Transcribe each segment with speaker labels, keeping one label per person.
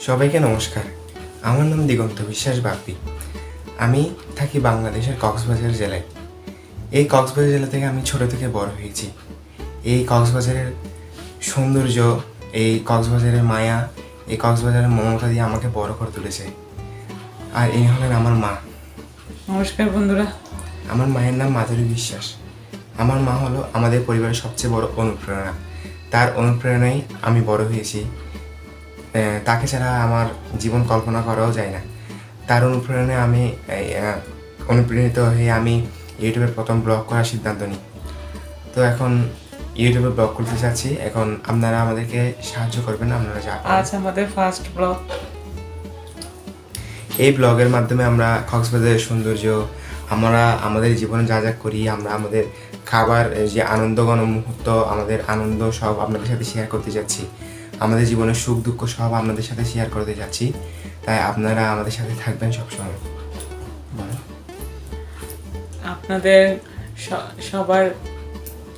Speaker 1: সবাইকে নমস্কার। আমার নাম দিগন্ত বিশ্বাস বাপ্পি। আমি থাকি বাংলাদেশের কক্সবাজার জেলায়। এই কক্সবাজার জেলা থেকে আমি ছোট থেকে বড় হয়েছি। এই কক্সবাজারের সৌন্দর্য এই কক্সবাজারের মায়া এই কক্সবাজারের মমতা দিয়ে আমাকে বড় করে তুলেছে। আর এই হলেন আমার মা।
Speaker 2: নমস্কার বন্ধুরা।
Speaker 1: আমার মায়ের নাম মাধুরী বিশ্বাস। আমার মা হলো আমাদের পরিবারের সবচেয়ে বড় অনুপ্রেরণা। তার অনুপ্রেরণায় আমি বড় হয়েছি। তাকে ছাড়া আমার জীবন কল্পনা করাও যায় না। তার অনুপ্রেরণে আমি অনুপ্রেরিত হয়ে আমি ইউটিউবে প্রথম ব্লগ করার সিদ্ধান্ত নিই। তো এখন ইউটিউবে ব্লগ করতে চাচ্ছি। এখন আপনারা আমাদেরকে সাহায্য করবেন আপনারা যা।
Speaker 2: আজ আমাদের ফার্স্ট ব্লগ
Speaker 1: এই ব্লগের মাধ্যমে আমরা কক্সবাজারের সৌন্দর্য আমরা আমাদের জীবনে যা যা করি আমরা আমাদের খাবার যে আনন্দঘন মুহূর্ত আমাদের আনন্দ সব আপনাদের সাথে শেয়ার করতে যাচ্ছি। আমাদের জীবনের সুখ দুঃখ সব আপনাদের সাথে শেয়ার করতে যাচ্ছি। তাই আপনারা আমাদের সাথে থাকবেন সবসময়।
Speaker 2: আপনাদের স- সবার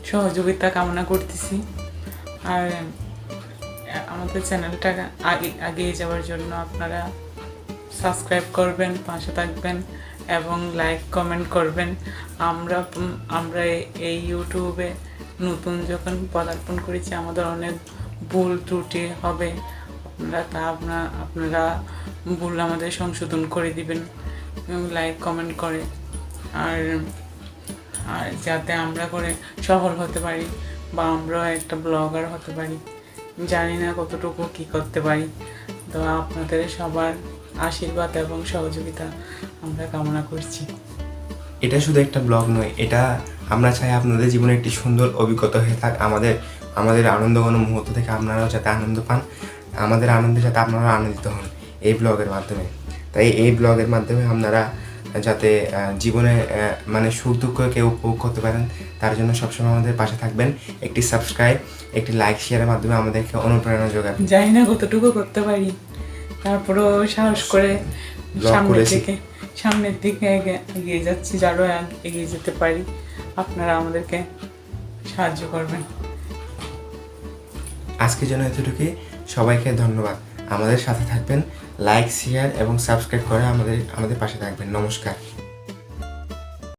Speaker 2: সহযোগিতা কামনা করতেছি। আর আমাদের চ্যানেলটা আগে এগিয়ে যাওয়ার জন্য আপনারা সাবস্ক্রাইব করবেন পাশে থাকবেন এবং লাইক কমেন্ট করবেন। আমরা আমরা এই ইউটিউবে নতুন যখন পদার্পণ করেছি আমাদের অনেক ভুল ত্রুটি হবে আপনারা তা আপনার আপনারা ভুল আমাদের সংশোধন করে দিবেন। লাইক কমেন্ট করে। আর আর যাতে আমরা করে সফল হতে পারি বা আমরাও একটা ব্লগার হতে পারি। জানি না কতটুকু কি করতে পারি। তো আপনাদের সবার আশীর্বাদ এবং সহযোগিতা আমরা কামনা করছি।
Speaker 1: এটা শুধু একটা ব্লগ নয়, এটা আমরা চাই আপনাদের জীবনে একটি সুন্দর অভিজ্ঞতা হয়ে থাক, আমাদের আমাদের আনন্দঘন মুহূর্ত থেকে আপনারাও যাতে আনন্দ পান আমাদের আনন্দে যাতে আপনারা আনন্দিত হন এই ব্লগের মাধ্যমে। তাই এই ব্লগের মাধ্যমে আপনারা যাতে জীবনে মানে সুখ দুঃখকে উপভোগ করতে পারেন তার জন্য সবসময় আমাদের পাশে থাকবেন। একটি সাবস্ক্রাইব একটি লাইক শেয়ারের মাধ্যমে আমাদেরকে অনুপ্রেরণা যোগাবেন।
Speaker 2: জানি না কতটুকু করতে পারি। তারপরেও সাহস করে সামনের দিকে সামনের দিকে এগে- এগিয়ে যাচ্ছি যারও এগিয়ে যেতে পারি। আপনারা আমাদেরকে সাহায্য করবেন।
Speaker 1: আজকের জন্য এতটুকুই। সবাইকে ধন্যবাদ। আমাদের সাথে থাকবেন। লাইক শেয়ার এবং সাবস্ক্রাইব করে আমাদের আমাদের পাশে থাকবেন। নমস্কার।